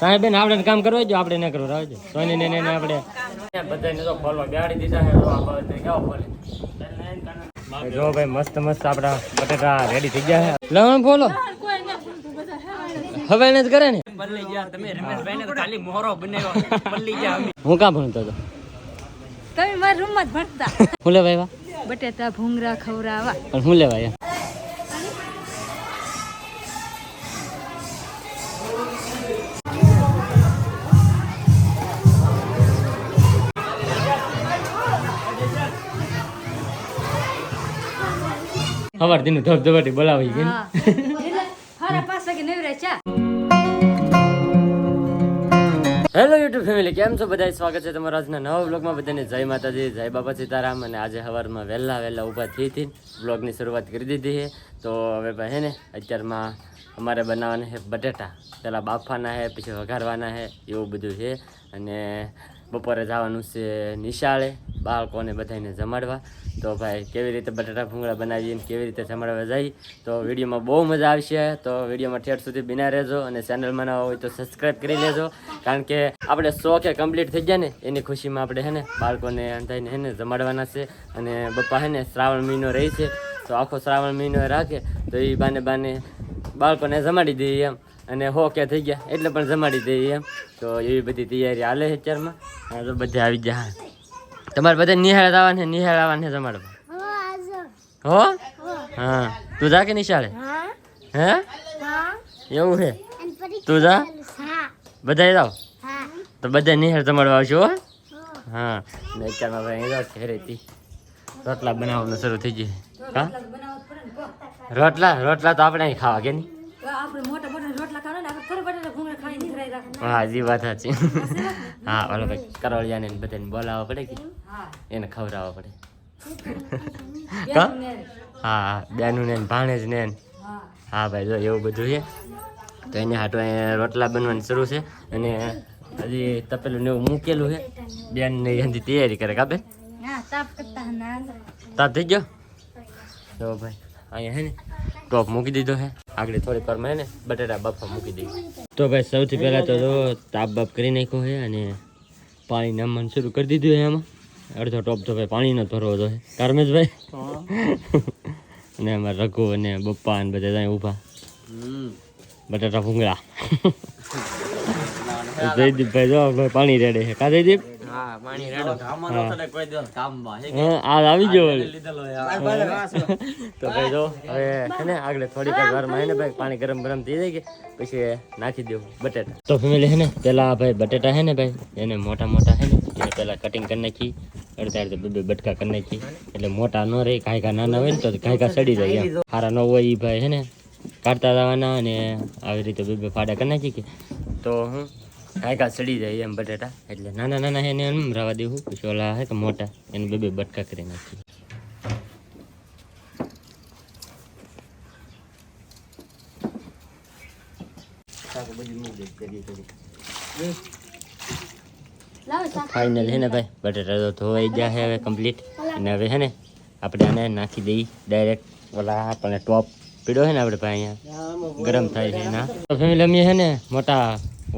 સાહેબ બેન આપણે કામ કરવા જો આપણે ના કરવું આવજો. સોની ને આપણે. બધાને તો ખોલવા દીધા છે તો આપણે કેવો ખોલે? જો ભાઈ મસ્ત મસ્ત આપડા બટેટા રેડી થઈ ગયા છે. લવણ ફોલો. હવે એને જ કરે ને. ખાલી હું કા ભણતો હતો? તમે મારા રૂમમાં જ ભણતા. હું લેવાય બટેટા ભૂંગરા ખવરાવા પણ હું લેવાય સવાર દીનું ધબધબાટી બોલાવી ગઈ હારા પાસે કે નવરા ચા હેલો યુટ્યુબ ફેમિલી કેમ છો બધા સ્વાગત છે તમારા આજના નવા બ્લોગમાં બધાને જય માતાજી જય બાબા સીતારામ. અને આજે સવારમાં વહેલા વહેલા ઊભા થઈ હતી બ્લોગની શરૂઆત કરી દીધી છે. તો હવે ભાઈ હે ને અત્યારમાં અમારે બનાવવાના છે બટેટા. પહેલાં બાફવાના છે પછી વઘારવાના છે એવું બધું છે. અને બપોરે જવાનું છે નિશાળે બાળકોને બધાને જમાડવા. તો ભાઈ, કેવી રીતે બટાટા ભૂંગળા બનાવીએ ને કેવી રીતે જમાડવા જાય? તો વિડીયોમાં બહુ મજા આવશે. તો વિડીયોમાં ઠેઠ સુધી બિના રહેજો અને ચેનલમાં ના હોય તો સબસ્ક્રાઈબ કરી લેજો. કારણ કે આપણે સો કે કમ્પ્લીટ થઈ ગયા ને, એની ખુશીમાં આપણે હે ને, બાળકોને થઈને હે ને, જમાડવાના છે અને બપ્પા હે ને શ્રાવણ મહિનો રહે છે. તો આખો શ્રાવણ મહિનો રાખે, તો એ બાને બાને બાળકોને જમાડી દઈએ એમ. અને હો કે થઈ ગયા, એટલે પણ જમાડી દઈએ એમ. તો એવી બધી તૈયારી હાલે છે અત્યારમાં. તો બધા આવી જાય તમારે બધા નિહાળ આવવાને નિહાળ આવવાને તમારે હો હા? તું જા કે નિશાળે? હે. એવું છે? તું જા. બધા જાઓ? તો બધા નિહાળ તમારે આવશો હો. અત્યારમાં ભાઈ જાઓ ઘરેથી. રોટલા બનાવવાનું શરૂ થઈ ગયું હા? રોટલા? રોટલા તો આપણે ખાવા કે નહીં? તો આપણે મોટા મોટા રોટલા ખાવા ને આપણે થોડા બટેટા ભૂંગરા ખાઈને નિખરાઈ રાખવાના. હા જી વાત સાચી. હા ઓલો ભાઈ. કરોળિયાને ને બધાને બોલાવવા પડે કે? એને ખવડાવવા પડે. હા બેનું ને ભાણેજ ને હા. ભાઈ જો એવું બધું છે. તો એને હાટો રોટલા બનવાની શરૂ છે. અને હજી તપેલું ને એવું મૂકેલું છે. બેન ને એની તૈયારી કરે કાબે તાપ તાપ થઈ ગયો? તો ભાઈ અહીંયા હે ને? ટોપ મૂકી દીધો છે આગળ થોડીક વારમાં હે ને બટેટા બાફા મૂકી દીધું તો ભાઈ સૌથી પહેલાં તો જો તાપ બાપ કરી નાખ્યો છે અને પાણી નામવાનું શરૂ કરી દીધું છે એમાં અડધો ટોપ તો ભાઈ પાણીનો ભરવો તો કારમેશભાઈ અને અમારા રઘુ અને બપ્પા અને બધા ત્યાં ઊભા. બટાટા ભૂંગળા. જયદીપભાઈ જો પાણી રેડે છે. કા જયદીપ? હા પાણી રેડો. કામમાં હા. તો કોઈ દિવસ કામમાં આ આવી ગયો લીધેલો તો ભાઈ જો હવે ને આગળ થોડીક વારમાં હે ને ભાઈ પાણી ગરમ ગરમ થઈ જાય કે પછી નાખી દેવું બટેટા. તો ફેમિલી હે ને પેલા ભાઈ બટેટા હે ને ભાઈ એને મોટા મોટા હે ને એને પેલા કટિંગ કરી નાખી અડધા અડધા બે બે બટકા કરી નાખી. એટલે મોટા ન રહે કાંઈ કા નાના હોય ને તો કાંઈ કા સડી જાય એમ. સારા ન હોય એ ભાઈ હે ને કાઢતા જવાના અને આવી રીતે બે બે ફાડા કરી નાખી કે. તો હું કાંઈ સડી જાય એમ બટેટા. એટલે નાના નાના એને એમ રવા દેવું. પછી ઓલા હે કે મોટા એને બે બે બટકા કરી નાખી લાવો ફાઇનલ હે ને ભાઈ બટેટા તો ધોવાઈ ગયા છે હવે કમ્પ્લીટ અને હવે હે ને આપણે આને નાખી દઈ ડાયરેક્ટ ઓલા આપણને ટોપ પીડ્યો છે ને આપણે ભાઈ અહીંયા? ગરમ થાય છે એના તો ફેમિલી અમે છે ને મોટા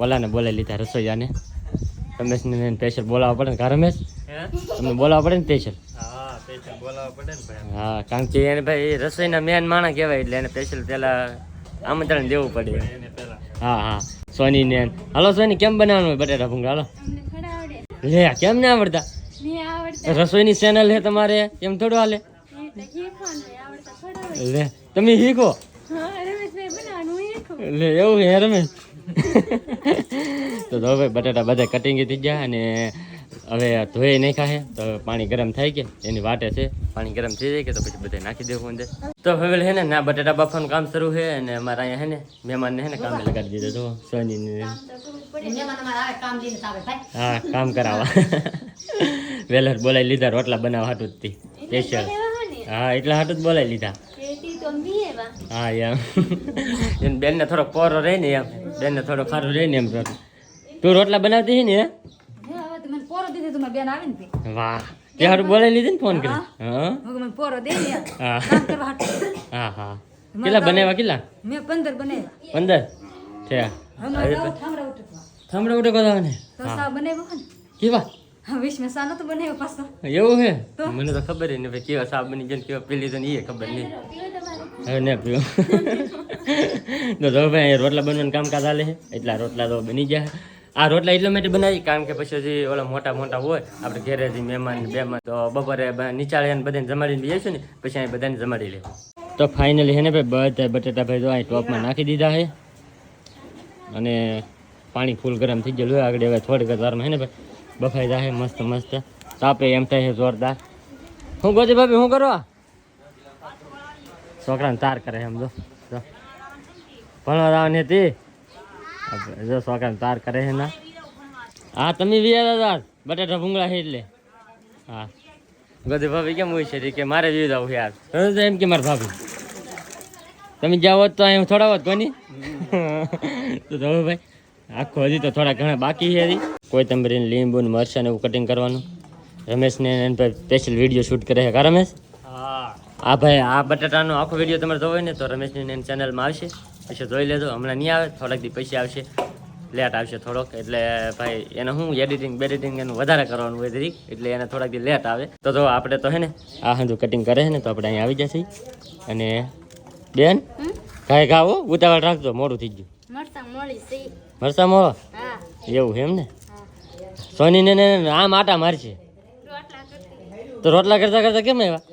ઓલાને બોલાવી લીધા રસોઈયાને. રમેશને સ્પેશિયલ બોલાવવા પડે ને. કા રમેશ? તમને બોલાવવા પડે ને સ્પેશિયલ હા પેશન બોલાવવા પડે ને ભાઈ. હા કારણ કે એને ભાઈ રસોઈના મેન માણસ કહેવાય એટલે એને સ્પેશિયલ પેલા આમંત્રણ દેવું પડે. હા હા. સોની ને હાલો સોની કેમ બનાવવાનું હોય બટેટા ભૂંગા હાલો. તમને ખડા લે કેમ ને આવડતા? રસોઈની ચેનલ છે તમારે? એમ થોડું હાલે. લે તમે શીખો. લે એવું હે રમેશ તો હવે બટાટા બધા કટિંગ થઈ ગયા અને હવે ધોઈ નાખ્યા છે. તો પાણી ગરમ થાય કે એની વાટે છે. પાણી ગરમ થઈ જાય કે તો પછી બધા નાખી દેવું અંદર. તો હવે હે ને ના બટાટા બાફવાનું કામ શરૂ છે અને અમારા અહીંયા હે ને મહેમાનને હે ને કામે લગાડી દીધો તો સોનીને. હા કામ કરાવવા. વહેલા બોલાવી લીધા રોટલા બનાવવા હાટું જ સ્પેશિયલ હા એટલા હાટું જ બોલાવી લીધા. હા એમ. એને બેનને થોડોક પોરો રહે ને એમ. બેનને થોડો ખારો રહે ને એમ તું રોટલા બનાવતી છે ને? હે? હે હવે તો મને પોરો દીધી તું બેન આવે ને વાહ. તે બોલાવી લીધી ને ફોન કરી? હા. હું. મને પોરો દે ને હા. કામ કરવા હાટું. હા હા. કેટલા બનાવ્યા કેટલા? મેં પંદર બનાવ્યા. પંદર? છે. હમણાં તો. ઠામડા ઉઠવા હમણાં ઉઠે બધા ને બનાવ્યો કેવા હા વિશ મેં બનાવ્યો પાછો. એવું હે? મને તો ખબર જ નહીં ભાઈ કેવા સાબ બની જાય કેવા પેલી તો એ ખબર નહીં હવે ને પીવો તો જો ભાઈ રોટલા બનવાનું કામકાજ હાલે છે. એટલા રોટલા તો બની ગયા. આ રોટલા એટલા માટે બનાવી, કારણ કે પછી હજી ઓલા મોટા મોટા હોય, આપણે ઘરે હજી મહેમાન બેમાન, તો બપોરે બ- નીચાળે બધાને જમાડીને બેસીશું ને, પછી અહીં બધાને જમાડી લે. તો ફાઇનલી હે ને ભાઈ, બધા બટેટા ભાઈ જો અહીં ટોપમાં નાખી દીધા છે. અને પાણી ફૂલ ગરમ થઈ ગયેલું હોય આગળ હવે થોડીક જ વારમાં હે ને ભાઈ, બફાઈ જાય મસ્ત મસ્ત. તાપે એમ થાય છે જોરદાર. હું ગોતી ભાભી, શું કરો? છોકરાને તાર કરે એમ જો. ભણવા જવાની હતી? જો છોકરાને તાર કરે છે ના હા, તમે વિયા દાદા, બટાટા ભૂંગળા છે એટલે. હા. ગોદી ભાભી કેમ હોય છે કે મારે વી જવું યાર? હવે તો એમ કે મારા ભાભી. તમે જાઓ તો અહીં થોડા હોત કોની? તો ધો ભાઈ, આખો હજી તો થોડા ઘણા બાકી છે હજી કોઈ તમારી લીંબુ ને મરચાં ને એવું કટિંગ કરવાનું. રમેશને એને ભાઈ સ્પેશિયલ વીડિયો શૂટ કરે છે, કા રમેશ? આ ભાઈ આ બટાટાનો આખો વીડિયો તમારે જોવો ને તો રમેશની ચેનલમાં આવશે. પછી જોઈ લેજો. હમણાં નહીં આવે થોડાક દી પછી આવશે. લેટ આવશે થોડોક. એટલે ભાઈ એને હું એડિટિંગ બેડિટિંગ એનું વધારે કરવાનું હોય દરેક એટલે એને થોડાક દી લેટ આવે. તો જો આપણે તો હે ને આ હજુ કટિંગ કરે છે ને તો આપણે અહીંયા આવી જશે. અને બેન કાંઈ ખાવો ઉતાવળ રાખજો મોડું થઈ ગયું. મરસા મોળો એવું એમ ને? સોની ને આમ આટા મારશે. તો રોટલા કરતા કરતા કેમ આવ્યા?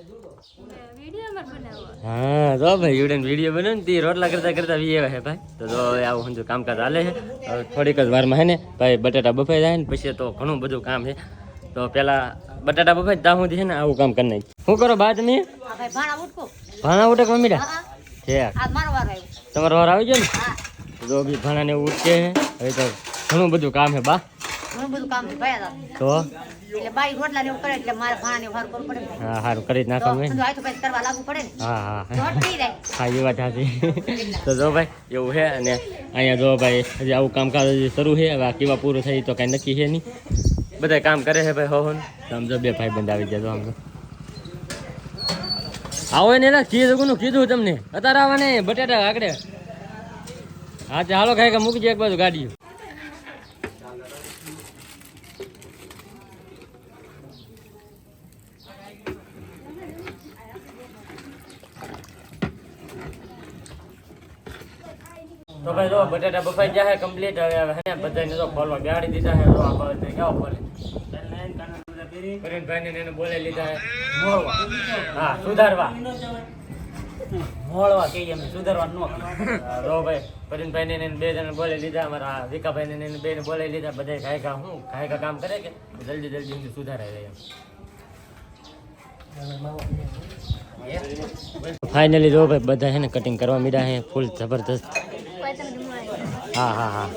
હા જો ભાઈ યુડન વીડિયો બન્યો ને તે રોટલા કરતા કરતા વી છે ભાઈ. તો જો હવે આવું સમજો કામકાજ હાલે છે. હવે થોડીક જ વારમાં હે ને ભાઈ બટાટા બફાઈ જાય ને પછી તો ઘણું બધું કામ છે. તો પેલા બટાટા બફાઈ ત્યાં સુધી છે ને આવું કામ કરી નાખી શું કરો બા તમે? ભાણા ભાણા મમ્મીડા? છે તમારો વાર આવી ગયો ને? હા. જો બી ભાણાને એવું ઉઠકે હવે તો ઘણું બધું કામ છે બા. ઘણું બધું કામ ભયા તો? એટલે બાઈ રોટલા ને એવું કરે એટલે મારે ભાણા ને વાર કરવું પડે. હા સારું કરી જ નાખો મેં બધું આયથું કઈ કરવા લાગુ પડે ને. હા હા. રોટ થઈ જાય. હા એ વાત સાચી. તો જો ભાઈ એવું છે અને અહીંયા જો ભાઈ હજી આવું કામકાજ હજી શરૂ છે હવે આ કેવા પૂરું થાય તો કાંઈ નક્કી છે નહીં. બધા કામ કરે છે ભાઈ હો હો ને. તો બે ભાઈ બંધ આવી જાય તો આમ આવો ને એના કીધું કીધું તમને. અત્યારે આવવા ને બટાટા આગળ. હા ચાલો ખાઈ કે મૂકી દે એક બાજુ ગાડી તો ભાઈ જો બટાટા બફાઈ જાય કમ્પ્લીટ હવે હે ને બધાને તો ખોલવા ગાડી દીધા છે તો આ બધા કેવો ખોલે? કરીનભાઈને ને એને બોલાવી લીધા છે મોળવા. હા સુધારવા. મોળવા કહીએ અમે સુધારવા ન તો ભાઈ પરિણભાઈ ને બે જણ બોલે લીધા અમારા વિકાભાઈને ને બે બેને બોલાવી લીધા બધા ઘાય ઘા હું ઘાય ઘા કામ કરે કે? જલ્દી જલ્દી સુધારાય રહે એમ. ફાઇનલી જો ભાઈ બધા છે ને કટિંગ કરવા મીડા છે ફૂલ જબરદસ્ત. હા હા હા.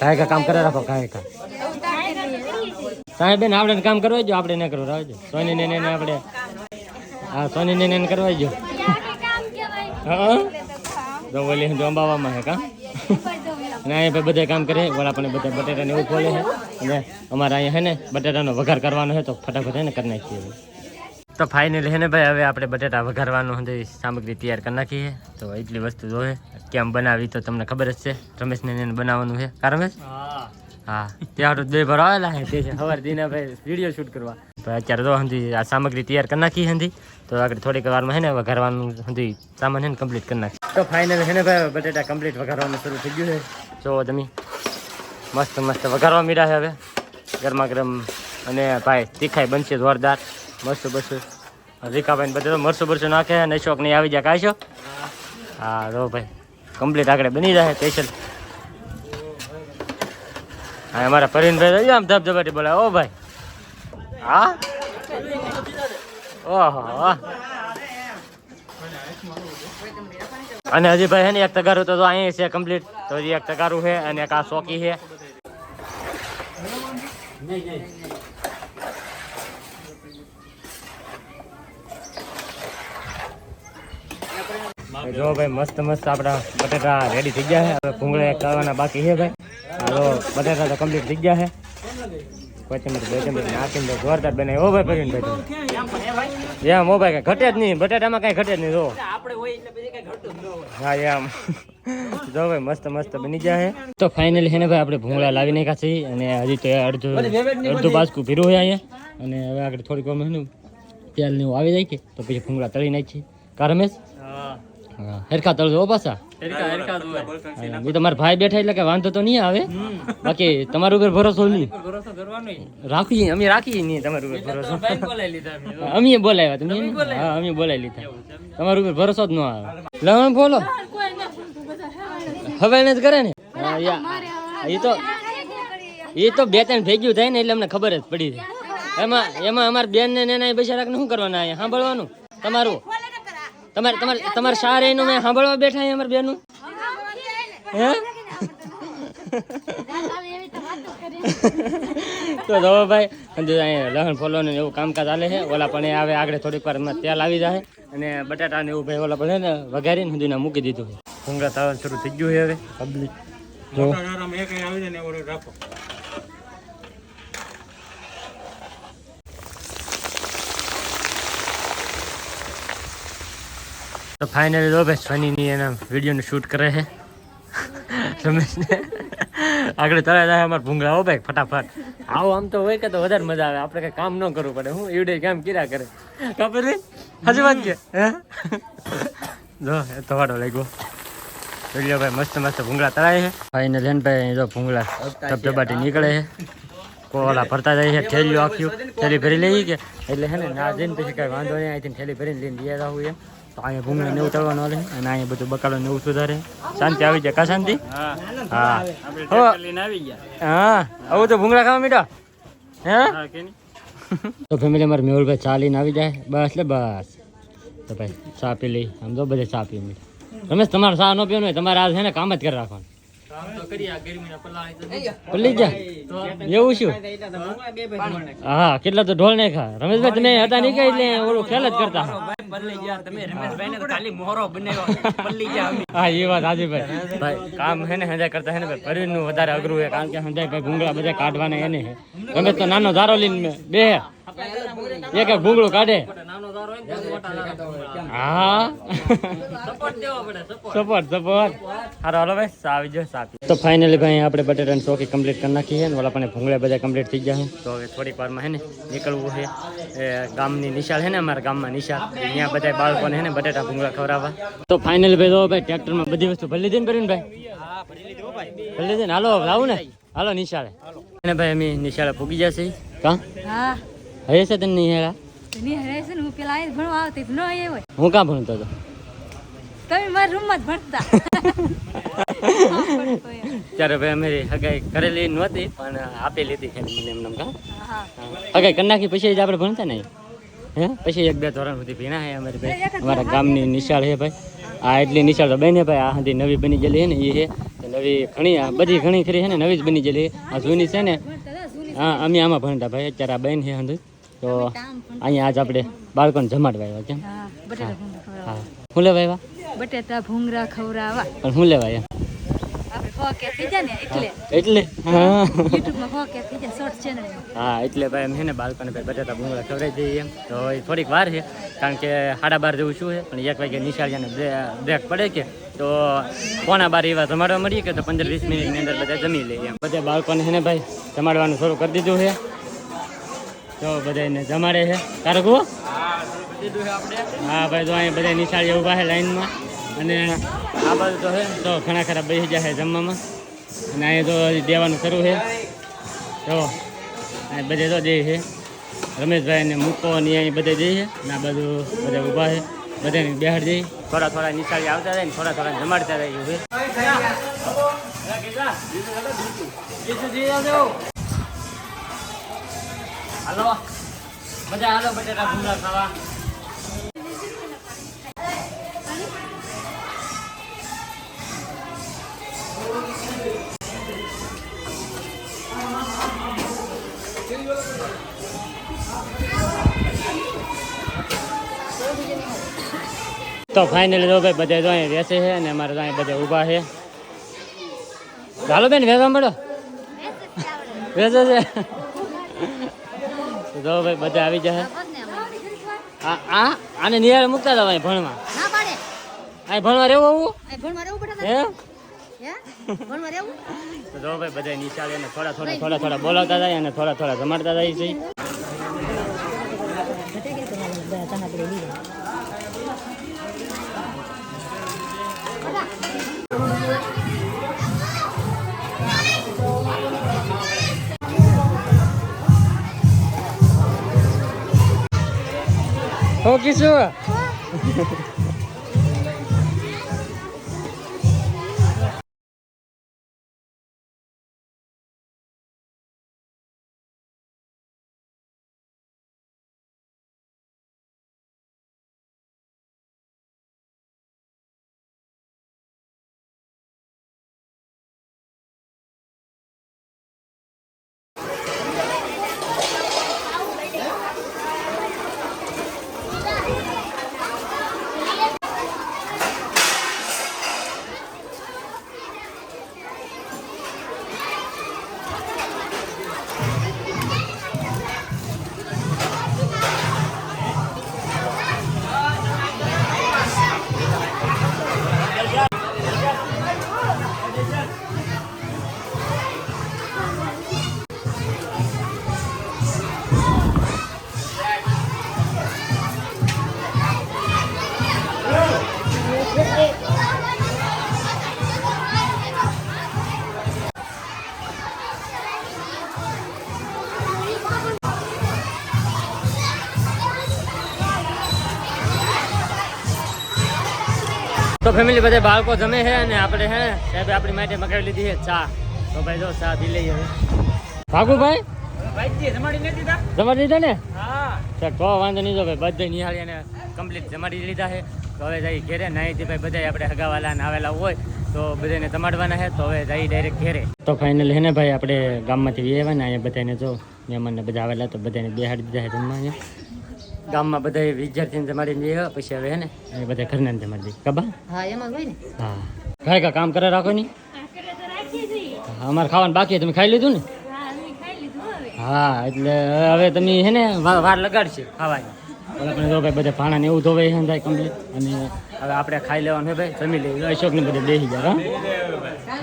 કાંઈ કા કામ કરે રાખો, કાંઈ કા સાહેબ બેન, આપણે કામ કરવા જો, આપણે ન કરો રાખજો સોની ને એને આપણે હા, સોની ને એને કરવા જો. હા તો બોલી તો અંબાવામાં હે કા? અહીંયા ભાઈ બધા કામ કરે વડાપાને બધા બટેટા ને એવું ખોલે અને અમારે અહીંયા હે ને બટેટાનો વઘાર કરવાનો છે, તો ફટાફટ હે ને કરી નાખીએ. તો ફાઇનલી હે ને ભાઈ હવે આપણે બટેટા વઘારવાનું સામગ્રી તૈયાર કરી નાખી છે તો એટલી વસ્તુ જોવે. કેમ બનાવી તો તમને ખબર જ છે. રમેશને એને બનાવવાનું છે કા રમેશ? હા. હા. ત્યાં બે ભર આવેલા છે તે સવાર દિને ભાઈ વીડિયો શૂટ કરવા. ભાઈ અત્યારે તો હંધી આ સામગ્રી તૈયાર કરી નાખી હંધી. તો આગળ થોડીક વારમાં હે ને વઘારવાનું હંધી સામાન હે ને કમ્પ્લીટ કરી નાખી તો ફાઇનલ હે ને ભાઈ બટેટા કમ્પ્લીટ વઘારવાનું શરૂ થઈ ગયું છે જો તમે મસ્ત મસ્ત વઘારવા મીડા છે હવે. ગરમા ગરમ અને ભાઈ તીખાઈ બનશે જોરદાર. મસ્ત બસ. રીકાભાઈ બધા તો મરસું બરસું નાખે અને અશોક નહીં આવી જાય. કાશો હા, રો ભાઈ. કમ્પ્લીટ આગળ બની જાય સ્પેશિયલ હા અમારા પરિણભાઈ આમ ધબધબાટી બોલાય ઓ ભાઈ. હા? ઓહો. અને હજી ભાઈ હે ને એક તગારું તો અહીંયા અહીં છે કમ્પ્લીટ તો હજી એક તગારું છે અને આ સોકી છે. જો ભાઈ મસ્ત મસ્ત આપણા બટેટા રેડી થઈ ગયા છે. હવે ભૂંગળા કરવાના બાકી છે ભાઈ. હાલો બટેટા તો કમ્પ્લીટ થઈ ગયા છે. ભાઈ ઘટે જ નહીં. બટેટામાં કાંઈ ઘટે નહીં હા જો ભાઈ, મસ્ત મસ્ત બની જાય તો ફાઇનલી છે ભાઈ, આપણે ભૂંગળા લાવી નાખ્યા છે અને હજી તો અડધું બાસકું ભીરું હોય અહીંયા. અને હવે આગળ થોડીક વાર તેલ ને આવી જાય કે, તો પછી ભૂંગળા તળી નાખીએ. કા રમેશ? હા હેરખા તળજો પાછા. હા, એ તો મારા ભાઈ બેઠા એટલે કે વાંધો તો નહીં આવે. બાકી તમારા ઉપર ભરોસો નહીં. રાખીએ અમે રાખીએ નહીં તમારા ઉપર ભરોસો. અમે બોલાવ્યા તમે હા અમે બોલાવી લીધા. તમારા ઉપર ભરોસો જ ન આવે. લવણ બોલો. હવે એને જ કરે ને? યા. એ તો એ તો બે ત્રણ ભેગ્યું થાય ને એટલે અમને ખબર જ પડી એમાં એમાં અમારા બેન ને એના બિચારાને શું કરવાના અહીંયા? સાંભળવાનું? તમારું? તમારે તમારે તમારે સાર એનું મેં સાંભળવા બેઠા અમારા બેનું? હે? તો જો ભાઈ અહીંયા લહણ ફોલો ને એવું કામકાજ ચાલે છે. ઓલા પણ એ આવે આગળ થોડીક વાર એમાં તેલ આવી જાય અને બટાટા ને એવું ભાઈ ઓલા પણ ને વઘારીને સુધી મૂકી દીધું છે. ભૂંગળા તાવન શરૂ થઈ ગયું છે હવે. પબ્લિક. જો. તો ફાઇનલી જો ભાઈ સોનીની એના વિડીયોનું શૂટ કરે છે. રમેશને આગળ તરત જાય અમારે ભૂંગળા, હો ભાઈ, ફટાફટ. આવો, આમ તો હોય કે તો વધારે મજા આવે. આપણે કઈ કામ ન કરવું પડે. હું એવડે કામ કર્યા કરે. ખબર હજી વાત કે? જો, એ તો વાડો લાગ્યો. વીડિયો ભાઈ મસ્ત મસ્ત ભૂંગળા તળાય છે. ફાઇનલ હેન ભાઈ જો ભૂંગળા ધબધબાટી નીકળે છે. કોલા ફરતા જાય છે, થેલીઓ આખ્યું થેલી ભરી લઈ કે. એટલે હે ને, ના જઈને પછી કઈ વાંધો નહીં, અહીંથી થેલી ભરીને લઈને દઈએ આવું એમ. તો અહીંયા ભૂંગળા નેવું તળવાનું હાલે અને અહીંયા બધું બકાલો નેવું સુધારે. શાંતિ આવી જાય કા શાંતિ? હા. હા. આવું તો ભૂંગળા ખાવા મીઠા. હે? તો ફેમિલી મારે મેહુલભાઈ ચા લઈને આવી જાય. બસ લે બસ. તો ભાઈ ચા પી લઈ. આમ તો બધે ચા પી મીઠા. રમેશ તમારે ચા ન પીવાનું તમારે આજ છે ને કામ જ કરી રાખવાનું. પલ્લી જા. એવું શું? હા કેટલા તો ઢોલ નહીં ખા રમેશભાઈ તમે હતા નહીં કઈ એટલે ઓલું ખેલ જ કરતા. બદલાઈ ગયા તમે રમેશભાઈને તો ખાલી મોહરો બનાવ્યો. બદલી ગયા અમે. હા એ વાત હાજી ભાઈ. ભાઈ કામ હે ને હંજાય કરતા હે ને ભાઈ. નું વધારે અઘરું છે કારણ કે હંજાય ભાઈ ભૂંગળા બધા કાઢવાના એને હે રમેશ તો નાનો ધારો લઈને બે. એક એક ભૂંગળું કાઢે. હા? સપોર્ટ સપોર્ટ હારો હાલો ભાઈ સા આવી જાઓ તો ફાઇનલી ભાઈ આપણે બટેટાની ચોકી કમ્પ્લીટ કરી નાખી છે ને ઓલા પણ ભૂંગળા બધા કમ્પ્લીટ થઈ ગયા છે. તો હવે થોડીક વારમાં હે ને નીકળવું છે. એ ગામની નિશાળ છે ને અમારા ગામમાં નિશાળ. ત્યાં બધા બાળકોને હે ને બટેટા ભૂંગળા ખવડાવવા. તો ફાઇનલી ભાઈ તો ભાઈ ટ્રેક્ટરમાં બધી વસ્તુ ભરી લીધી ને કરીને ભાઈ? ભરી લીધી ને? હાલો આવું ને? હાલો નિશાળે. અને ભાઈ અમે નિશાળે પૂગી જશે. કા? હા. હવે છે તને નિશાળા? ની હરે છે ને હું પેલા અહીં ભણવા આવતી ન આવ્યો હોય. હું કાં ભણતો હતો તમે મારા રૂમમાં જ ભણતા. ત્યારે ભાઈ અમે હગાઈ કરેલી નહોતી પણ આપી લીધી ખાલી મને એમને કા? હગાઈ કરી નાખી પછી જ આપણે ભણતા ને હે? પછી એક બે ધોરણ સુધી ભીણા હે અમારી ભાઈ. અમારા ગામની નિશાળ હે ભાઈ. આ એટલી નિશાળ તો બની ભાઈ. આ સુધી નવી બની ગયેલી ને એ હે. નવી ઘણી બધી ઘણી ખરી છે ને નવી જ બની ગયેલી. આ જૂની છે ને હા અમે આમાં ભણતા ભાઈ. અત્યારે આ બેન છે તો અહીંયા આજ આપણે બાળકોને જમાડવા આવ્યા કેમ? હા શું લેવા આવ્યા? બટેટા ભૂંગળા ખવડાવવા. પણ શું લેવા આવ્યા? હો એટલે. હા હો. હા એટલે ભાઈ એમ છે ને બાળકોને ભાઈ બટાટા ભૂંગળા ખવડાવી દઈએ એમ. તો એ થોડીક વાર છે કારણ કે સાડા બાર જેવું શું છે પણ એક વાગે નિશાળિયાને બ્રેક પડે કે તો પોણા બાર એવા જમાડવા મળીએ કે તો પંદર વીસ મિનિટની અંદર બધા જમી લઈએ એમ. બધા બાળકોને છે ને ભાઈ જમાડવાનું શરૂ કરી દીધું છે. તો બધાને જમાડે છે તારે કહો હા ભાઈ તો અહીંયા બધા નિશાળી ઊભા છે લાઈનમાં અને આ બાજુ તો છે તો ઘણા ખરા બેસી જાય છે જમવામાં અને અહીંયા તો દેવાનું શરૂ છે તો અહીં બધે તો દે છે રમેશભાઈ ને મૂકો ને અહીં બધે દે છે અને આ બધું બધા ઊભા છે બધાને બેહાડ જઈ થોડા થોડા નિશાળી આવતા રહે ને થોડા થોડા જમાડતા જાય એવું છે હાલો. બધા હાલો બટેટા ભૂંગળા ખાવા. તો ફાઇનલી જો ભાઈ બધા જો અહીં બેસે છે અને અમારે અહીં બધા ઊભા છે. ચાલો બેન વેચવા મળો વેચે છે. જો ભાઈ બધા આવી જશે. આ આ આને નિહાળ મૂકતા હતા ભાઈ ભણવા. ના પાડે. અહીં ભણવા રહેવું ભણવા હે? હે? ભણવા રહેવું? તો જો ભાઈ બધા નિશાળે અને થોડા થોડા થોડા થોડા બોલાવતા જાય અને થોડા થોડા જમાડતા જાય છે હો કિશોર તો ફેમિલી બધા બાળકો જમે છે અને આપણે હે સાહેબ આપણી માટે મગાવી લીધી છે ચા. તો ભાઈ જો ચા પી લઈએ ભાગુભાઈ? જમાડી દીધા? ને? તો વાંધો નહીં જો ભાઈ બધે નિહાળી અને કમ્પ્લીટ જમાડી લીધા છે. તો હવે જઈ ઘેરે નાહીથી ભાઈ બધા આપણે હગાવાલા ને આવેલા હોય તો બધાને જમાડવાના છે તો હવે જઈ ડાયરેક્ટ ઘેરે. તો ફાઇનલ હે ને ભાઈ આપણે ગામમાંથી આવ્યા ને અહીંયા બધાને જો મહેમાનને બધા આવેલા તો બધાને બેહાડી દીધા છે જમવા અહીંયા. ગામમાં બધા વિદ્યાર્થીને જમાડીને જઈએ પછી હવે હે ને એ બધા ઘરના જમાડી દઈએ કબા? હા એમાં હોય ને. હા. કાંઈ કા કામ કરે રાખો ની? અમારે ખાવાનું બાકી તમે ખાઈ લીધું ને? હા એટલે હવે તમે હે ને વાર લગાડશે ખાવાની. આપણે જો ભાઈ બધા ભાણા ને એવું ધોવે છે થાય કમ્પ્લીટ અને હવે આપણે ખાઈ લેવાનું છે ભાઈ જમી લઈએ. અશોક ને બધે બેસી જાય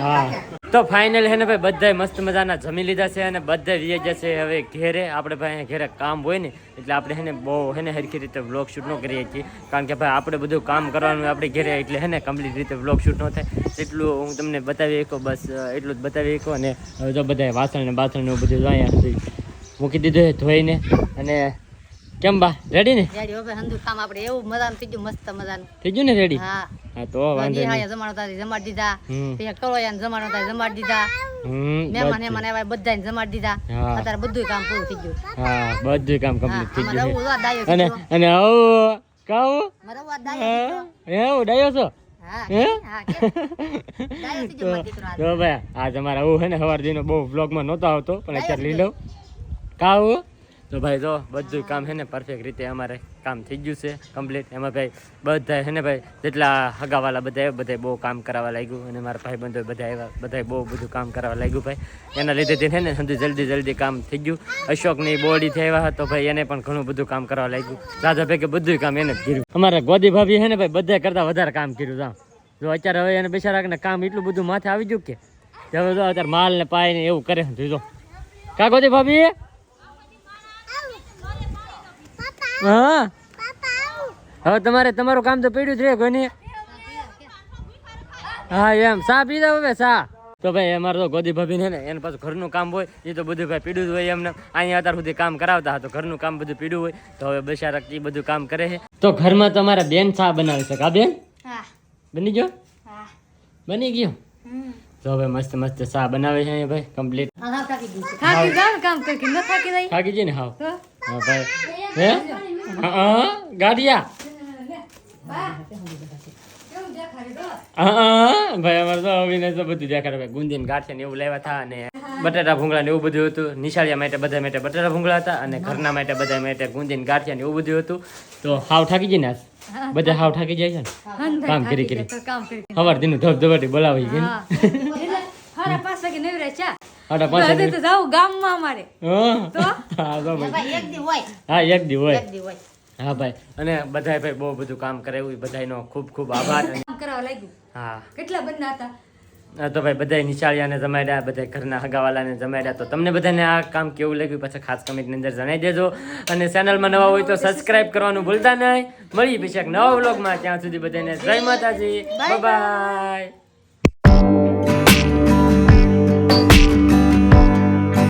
હા. હા. તો ફાઇનલ હે ને ભાઈ બધાય મસ્ત મજાના જમી લીધા છે અને બધા વી જશે હવે ઘેરે. આપણે ભાઈ ઘેરે કામ હોય ને એટલે આપણે હે ને બહુ હે ને હરખી રીતે વ્લોગ શૂટ ન કરીએ છીએ. કારણ કે ભાઈ આપણે બધું કામ કરવાનું આપણે ઘેરે એટલે હે ને કમ્પ્લીટ રીતે વ્લોગ શૂટ ન થાય. એટલું હું તમને બતાવી શકો બસ એટલું જ બતાવી શકો. અને હવે જો બધા વાસણ ને બાસણ ને બધું અહીંયા સુધી મૂકી દીધું છે ધોઈને. અને કેમ બા રેડી ને? રેડી હવે કામ આપણે એવું મજાનું થઈ ગયું મસ્ત મજાનું. થઈ ગયું ને રેડી હા. હા તો વાંધો નહીં. જમાડો હતા જમાડી દીધા. પછી કરોયા જમાડો હતા જમાડી દીધા. હમ મહેમાન આવ્યા બધાને જમાડી દીધા. અત્યારે બધું કામ પૂરું થઈ ગયું. હા બધું કામ કમ્પ્લીટ થઈ ગયું રવું છે. જો દાયો અને અને આવું કાવું? મારો દાયો કીધો. એવું ડાયો છો? હા હે? હા કેમ? દાયો થઈ ગયો મારો દીકરો આ. જો ભાઈ આજ અમારા આવું હે ને સવાર દીનો બહુ વ્લોગમાં નહોતો આવતો પણ અત્યારે લઈ લઉં. કાવું? તો ભાઈ જો, બધું કામ છે ને પરફેક્ટ રીતે અમારે કામ થઈ ગયું છે કમ્પ્લીટ એમાં ભાઈ બધા છે ને ભાઈ, જેટલા હગાવાલા બધા બધા બહુ કામ કરાવવા લાગ્યું. અને મારા ભાઈ બંધો બધા આવ્યા બધા બહુ બધું કામ કરાવવા લાગ્યું ભાઈ. એના લીધે છે ને સમજી જલ્દી જલ્દી કામ થઈ ગયું. અશોકની બોડીથી આવ્યા હતો ભાઈ એને પણ ઘણું બધું કામ કરવા લાગ્યું. દાદા ભાઈ કે બધું કામ એને કર્યું. અમારા ગોદી ભાભી છે ને ભાઈ બધા કરતા વધારે કામ કર્યું જામ જો અત્યારે હવે એને બિચારા કામ એટલું બધું માથે આવી ગયું કે. હવે જો અત્યારે માલ ને પાય ને એવું કરે જો. કા ગોદી ભાભી? હા. હવે તમારે તમારું કામ તો પડ્યું જ રે કોઈને હા એમ. સા પી જાવ હવે સા તો ભાઈ અમારે તો ગોદી ભાભી ને એને પાછું ઘરનું કામ હોય એ તો બધું ભાઈ પીડ્યું જ હોય એમને. અહીંયા અત્યાર સુધી કામ કરાવતા હતા ઘરનું કામ બધું પીડ્યું હોય. તો હવે બિચારા એ બધું કામ કરે છે. તો ઘરમાં તમારા બેન સા બનાવી શકે આ બેન? બની ગયો? બની ગયો? તો હવે મસ્ત મસ્ત સા બનાવે છે ભાઈ કમ્પ્લીટ હા હા થાકી છે. જાવ કામ કરી ન થાકી જાય. થાકી જઈ ને હાવ. હા ભાઈ. હે? હા, ગાડિયા હા, હા ભાઈ અમારે તો અવિનાશ તો બધું દેખાડે ભાઈ ગુંદીને ગાંઠિયા ને એવું લેવા હતા અને બટાટા ભૂંગળા ને એવું બધું હતું નિશાળિયા માટે બધા માટે બટાટા ભૂંગળા હતા અને ઘરના માટે બધા માટે ગુંદીને ગાંઠિયા ને એવું બધું હતું તો હાવ થાકી જઈને આજ બધા હાવ થાકી જાય છે ને કામ કરી કરી હવાર દીનું ધબ બોલાવી ગઈ હા તો જાવ ગામમાં અમારે. તો? તો ભાઈ. ભાઈ એક દી હોય. હા એક દી હોય. એક દી હોય. હા ભાઈ. અને બધાય ભાઈ બહુ બધું કામ કરે એવું બધાયનો ખૂબ ખૂબ આભાર. કામ કરવા લાગ્યું. હા. કેટલા બંદા હતા? તો ભાઈ બધા નિશાળિયાને જમાડ્યા બધા ઘરના હગાવાલાને જમાડ્યા. તો તમને બધાને આ કામ કેવું લાગ્યું? પછી ખાસ કમેન્ટની અંદર જણાવી દેજો. અને ચેનલમાં નવા હોય તો સબસ્ક્રાઇબ કરવાનું ભૂલતા નહીં. મળીએ પછી એક નવા વ્લોગમાં ત્યાં સુધી બધાને જય માતાજી. બાય